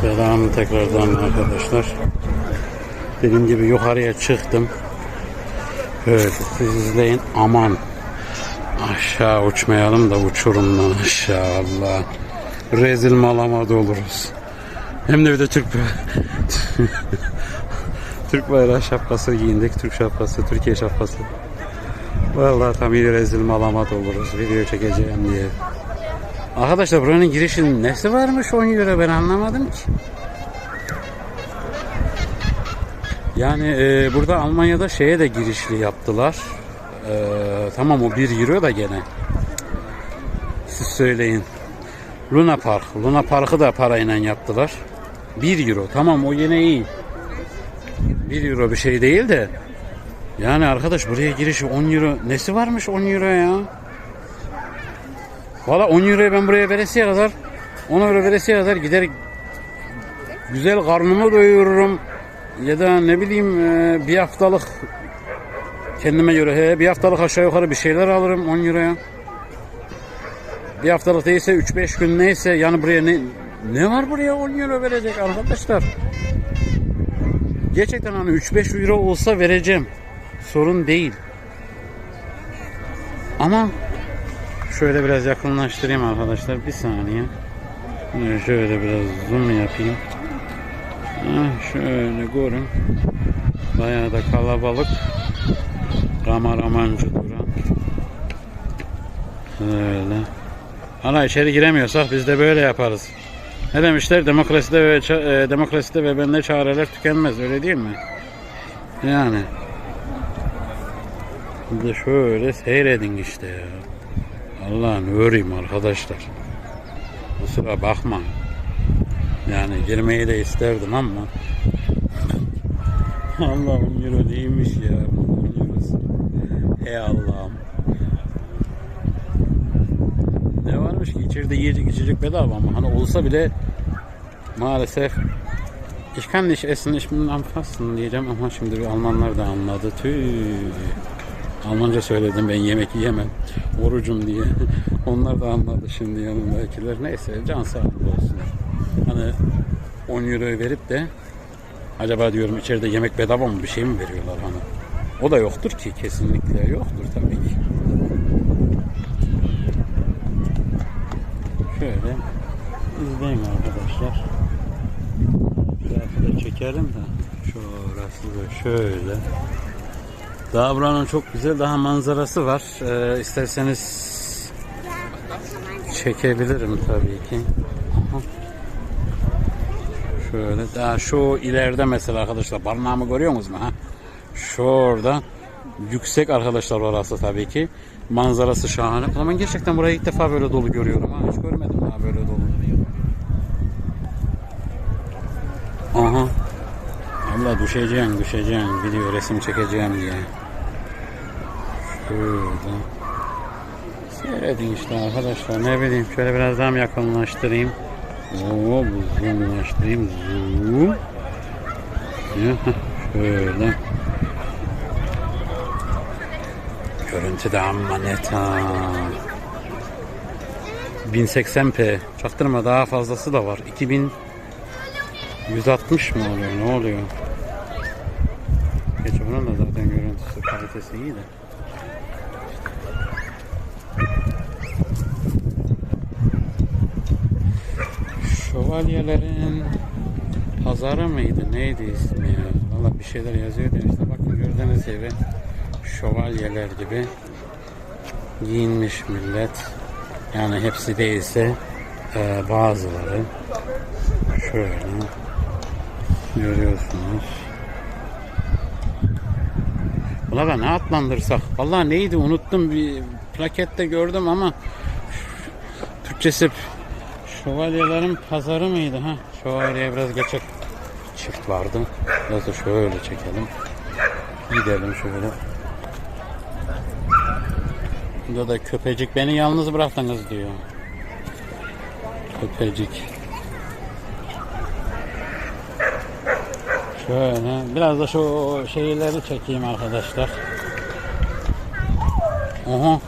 Selam tekrardan arkadaşlar. Dediğim gibi yukarıya çıktım. Evet siz izleyin aman. Aşağı uçmayalım da uçurumdan aşağı Allah. Rezil malamada oluruz. Hem de bir de Türk Türk bayrağı şapkası giyindik. Türk şapkası, Türkiye şapkası. Vallahi tam iyi rezil malamat oluruz. Video çekeceğim diye. Arkadaşlar buranın girişinin nesi varmış 10 euro ben anlamadım ki. Yani e, burada Almanya'da şeye de girişli yaptılar. E, tamam o 1 euro da gene. Siz söyleyin. Luna Park. Luna Park'ı da parayla yaptılar. 1 euro. Tamam o yine iyi. 1 euro bir şey değil de. Yani arkadaş buraya girişi 10 euro. Nesi varmış 10 euro ya? Valla 10 euroya ben buraya veresiye kadar 10 euro veresiye kadar gider güzel karnımı doyururum ya da ne bileyim e, bir haftalık kendime göre he, bir haftalık aşağı yukarı bir şeyler alırım 10 euroya. Bir haftalık değilse 3-5 gün neyse yani buraya ne ne var buraya 10 euro verecek arkadaşlar. Gerçekten hani 3-5 euro olsa vereceğim. Sorun değil. Ama Şöyle biraz yakınlaştırayım arkadaşlar. Bir saniye. Şöyle biraz zoom yapayım. Heh, şöyle görün. Bayağı da kalabalık. Rama ramancı duran. Öyle. Ana içeri giremiyorsak biz de böyle yaparız. Ne demişler? Demokraside ve e, demokraside ve bende çareler tükenmez. Öyle değil mi? Yani. Şöyle seyredin işte ya. Allah'ın öreyim arkadaşlar. Kusura bakma. Yani girmeyi de isterdim ama Allah'ım euro değilmiş ya. Eurosu. Ey Allah'ım. Ne varmış ki içeride yiyecek içecek bedava ama hani olsa bile maalesef Ich kann nicht essen, ich bin am Fasten diyeceğim ama şimdi bir Almanlar da anladı. Tüh. Almanca söyledim ben yemek yiyemem. Orucum diye. Onlar da anladı şimdi yanındakiler. Neyse can sağlığı olsun. Hani 10 euroyu verip de acaba diyorum içeride yemek bedava mı bir şey mi veriyorlar hani. O da yoktur ki kesinlikle yoktur tabii ki. Şöyle izleyin arkadaşlar. Biraz da çekelim de. Şurası da şöyle. Daha buranın çok güzel daha manzarası var. Ee, isterseniz çekebilirim tabii ki. Şöyle daha şu ileride mesela arkadaşlar barınağımı görüyor musunuz mu? Ha? Şurada yüksek arkadaşlar orası tabii ki. Manzarası şahane. O zaman gerçekten burayı ilk defa böyle dolu görüyorum. Ha. Hiç görmedim daha böyle dolu. Aha. Allah düşeceğim düşeceğim video resim çekeceğim diye. Şöyle. Seyredin işte arkadaşlar ne bileyim şöyle biraz daha yakınlaştırayım. Oo zoomlaştırayım. Zoom. Şöyle. Görüntü de amma net ha. 1080p. Çaktırma daha fazlası da var. 2160 mı oluyor? Ne oluyor? Geç bunun da zaten görüntüsü kalitesi iyi de. Şövalyelerin pazarı mıydı? Neydi ismi ya? Valla bir şeyler yazıyordu işte. Bakın gördüğünüz gibi şövalyeler gibi giyinmiş millet. Yani hepsi değilse e, bazıları şöyle görüyorsunuz. Ben ne adlandırsak? Vallahi neydi unuttum bir plakette gördüm ama Türkçesi Şövalyelerin pazarı mıydı ha? Şövalyeye biraz geçecek çift vardı. Biraz da şöyle çekelim. Gidelim şöyle. Burada da köpecik beni yalnız bıraktınız diyor. Köpecik. Şöyle biraz da şu şeyleri çekeyim arkadaşlar. Oha.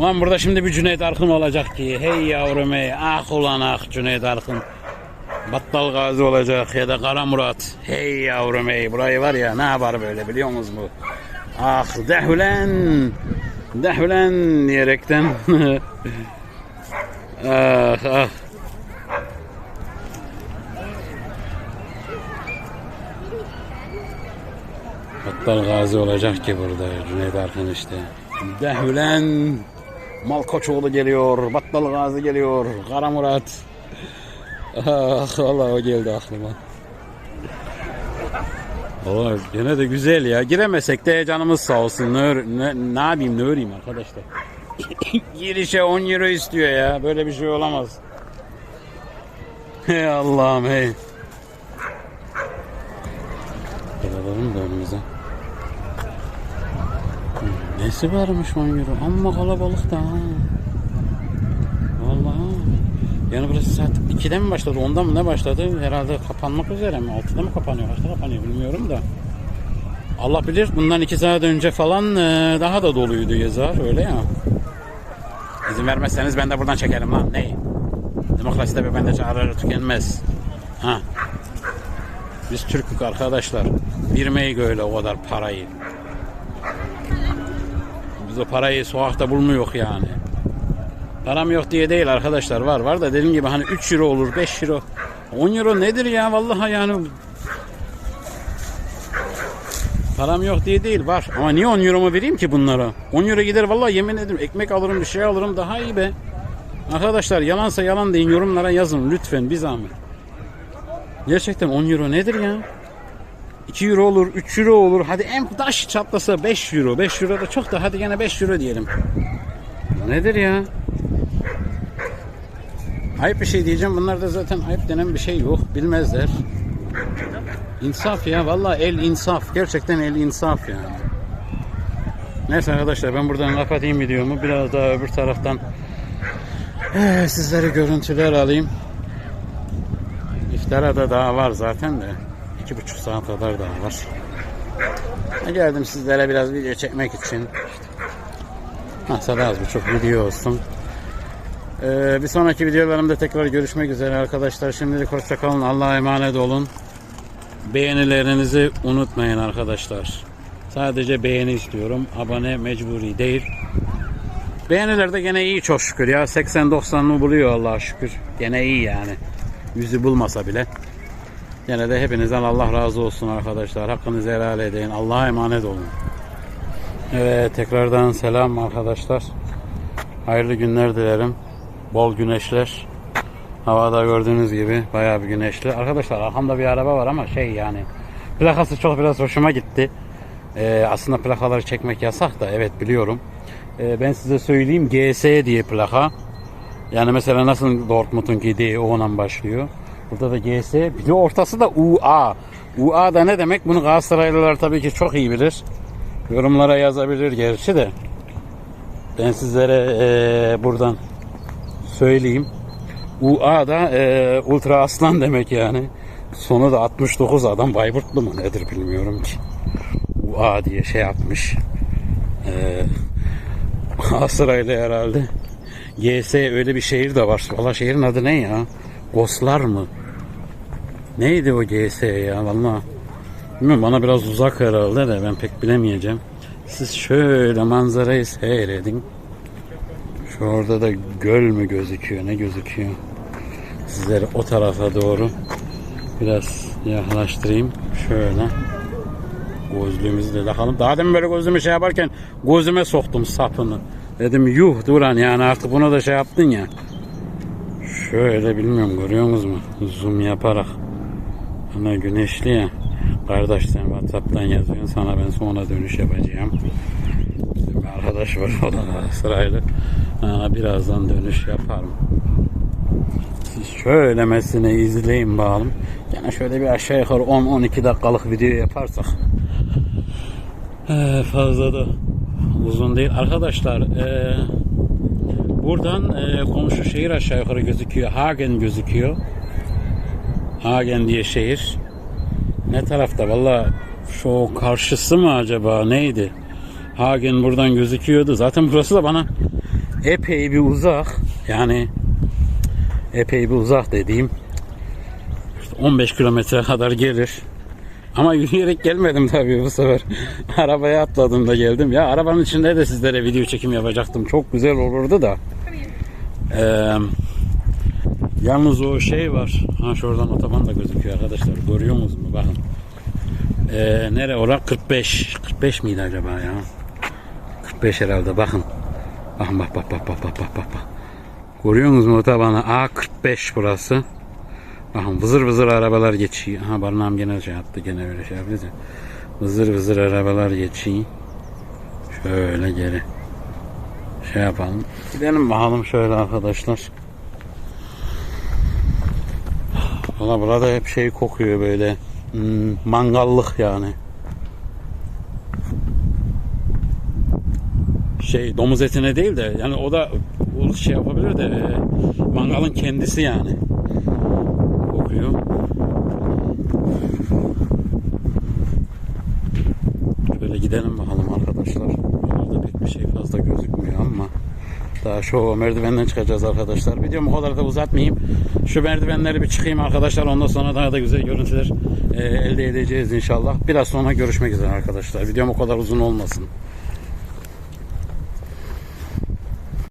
Ulan burada şimdi bir Cüneyt Arkın olacak ki. Hey yavrum hey. Ah ulan ah Cüneyt Arkın. Battal Gazi olacak ya da Kara Murat. Hey yavrum hey burayı var ya ne yapar böyle biliyor musunuz bu? Ah dehülen dehülen diyerekten ah ah Battal Gazi olacak ki burada Cüneyt Arkın işte. Dehülen Malkoçoğlu geliyor, Battal Gazi geliyor, Kara Murat. Ah vallahi o geldi aklıma. Valla gene de güzel ya. Giremesek de canımız sağ olsun. Ne, ne, ne yapayım ne öreyim arkadaşlar. Girişe 10 euro istiyor ya. Böyle bir şey olamaz. Hey Allah'ım hey. Alalım da önümüze. Nesi varmış 10 euro? Amma kalabalık da ha. Vallahi. Yani burası saat 2'de mi başladı? 10'da mı ne başladı? Herhalde kapanmak üzere mi? 6'da mı kapanıyor? Kaçta kapanıyor bilmiyorum da. Allah bilir bundan 2 saat önce falan e, daha da doluydu yazar öyle ya. İzin vermezseniz ben de buradan çekerim lan. Ney? Demokraside bir bende çağrı tükenmez. Ha. Biz Türk'ük arkadaşlar. Birmeyi öyle o kadar parayı. O parayı sokakta bulmuyor yani. Param yok diye değil arkadaşlar var var da dediğim gibi hani 3 euro olur 5 euro. 10 euro nedir ya vallahi yani? Param yok diye değil var. Ama niye 10 euro mu vereyim ki bunlara? 10 euro gider vallahi yemin ederim ekmek alırım bir şey alırım daha iyi be. Arkadaşlar yalansa yalan deyin yorumlara yazın lütfen bir zahmet. Gerçekten 10 euro nedir ya 2 euro olur 3 euro olur hadi en taş çatlasa 5 euro 5 euro da çok da hadi gene 5 euro diyelim Nedir ya? Ayıp bir şey diyeceğim. Bunlarda zaten ayıp denen bir şey yok. Bilmezler. İnsaf ya. Vallahi el insaf. Gerçekten el insaf yani. Neyse arkadaşlar ben buradan kapatayım videomu. Biraz daha öbür taraftan eh, sizlere görüntüler alayım. İftara da daha var zaten de. İki buçuk saat kadar daha var. Geldim sizlere biraz video çekmek için. Nasıl az buçuk video olsun. Ee, bir sonraki videolarımda tekrar görüşmek üzere arkadaşlar. Şimdilik hoşçakalın. Allah'a emanet olun. Beğenilerinizi unutmayın arkadaşlar. Sadece beğeni istiyorum. Abone mecburi değil. Beğeniler de gene iyi çok şükür ya. 80-90'ını buluyor Allah'a şükür. Gene iyi yani. Yüzü bulmasa bile. Gene de hepinizden Allah razı olsun arkadaşlar. Hakkınızı helal edin. Allah'a emanet olun. Evet tekrardan selam arkadaşlar. Hayırlı günler dilerim. Bol güneşler. Havada gördüğünüz gibi bayağı bir güneşli. Arkadaşlar arkamda bir araba var ama şey yani plakası çok biraz hoşuma gitti. Ee, aslında plakaları çekmek yasak da evet biliyorum. Ee, ben size söyleyeyim GS diye plaka. Yani mesela nasıl Dortmund'un D O'dan başlıyor. Burada da GS bir de ortası da UA. UA da ne demek? Bunu Galatasaraylılar tabii ki çok iyi bilir. Yorumlara yazabilir gerçi de. Ben sizlere eee, buradan söyleyeyim. UA da eee, Ultra Aslan demek yani. Sonu da 69 adam Bayburtlu mu nedir bilmiyorum ki. UA diye şey yapmış. Eee Galatasaraylı herhalde. GS öyle bir şehir de var. Valla şehrin adı ne ya? Goslar mı? Neydi o GS ya valla. Bilmiyorum bana biraz uzak herhalde de ben pek bilemeyeceğim. Siz şöyle manzarayı seyredin. Şu orada da göl mü gözüküyor ne gözüküyor? Sizleri o tarafa doğru biraz yaklaştırayım. Şöyle. Gözlüğümüzü de takalım. Daha demin böyle gözümü şey yaparken gözüme soktum sapını. Dedim yuh Duran yani artık bunu da şey yaptın ya. Şöyle bilmiyorum görüyor musunuz mu? Zoom yaparak. Ama güneşli ya. Kardeş sen Whatsapp'tan yazıyorsun sana ben sonra dönüş yapacağım. Bizim arkadaş var o da Galatasaraylı. Ha, birazdan dönüş yaparım. Siz şöyle mesine izleyin bakalım. Yani şöyle bir aşağı yukarı 10-12 dakikalık video yaparsak. Ee, fazla da uzun değil. Arkadaşlar ee, buradan ee, komşu şehir aşağı yukarı gözüküyor. Hagen gözüküyor. Hagen diye şehir. Ne tarafta? Valla şu karşısı mı acaba neydi? Hagen buradan gözüküyordu. Zaten burası da bana epey bir uzak. Yani epey bir uzak dediğim 15 kilometre kadar gelir. Ama yürüyerek gelmedim tabii bu sefer. Arabaya atladım da geldim. Ya arabanın içinde de sizlere video çekim yapacaktım. Çok güzel olurdu da. Ee, yalnız o şey var. Ha şuradan otoban da gözüküyor arkadaşlar. Görüyor musunuz mu? Bakın. Ee, nere ora? 45. 45 miydi acaba ya? 45 herhalde bakın. Bakın bak bak bak bak bak bak bak. Görüyor musunuz mu otobanı? A45 burası. Bakın vızır vızır arabalar geçiyor. Aha barınağım gene şey yaptı. Gene öyle şey yapıyor. ya. Vızır vızır arabalar geçiyor. Şöyle geri. Şey yapalım. Gidelim bakalım şöyle arkadaşlar. Valla burada hep şey kokuyor böyle. Hmm, mangallık yani. Şey domuz etine değil de yani o da o şey yapabilir de e, mangalın kendisi yani kokuyor. Şöyle gidelim bakalım arkadaşlar. Burada pek bir şey fazla gözükmüyor ama daha şu merdivenden çıkacağız arkadaşlar. Videomu o kadar da uzatmayayım. Şu merdivenleri bir çıkayım arkadaşlar. Ondan sonra daha da güzel görüntüler e, elde edeceğiz inşallah. Biraz sonra görüşmek üzere arkadaşlar. Videom o kadar uzun olmasın.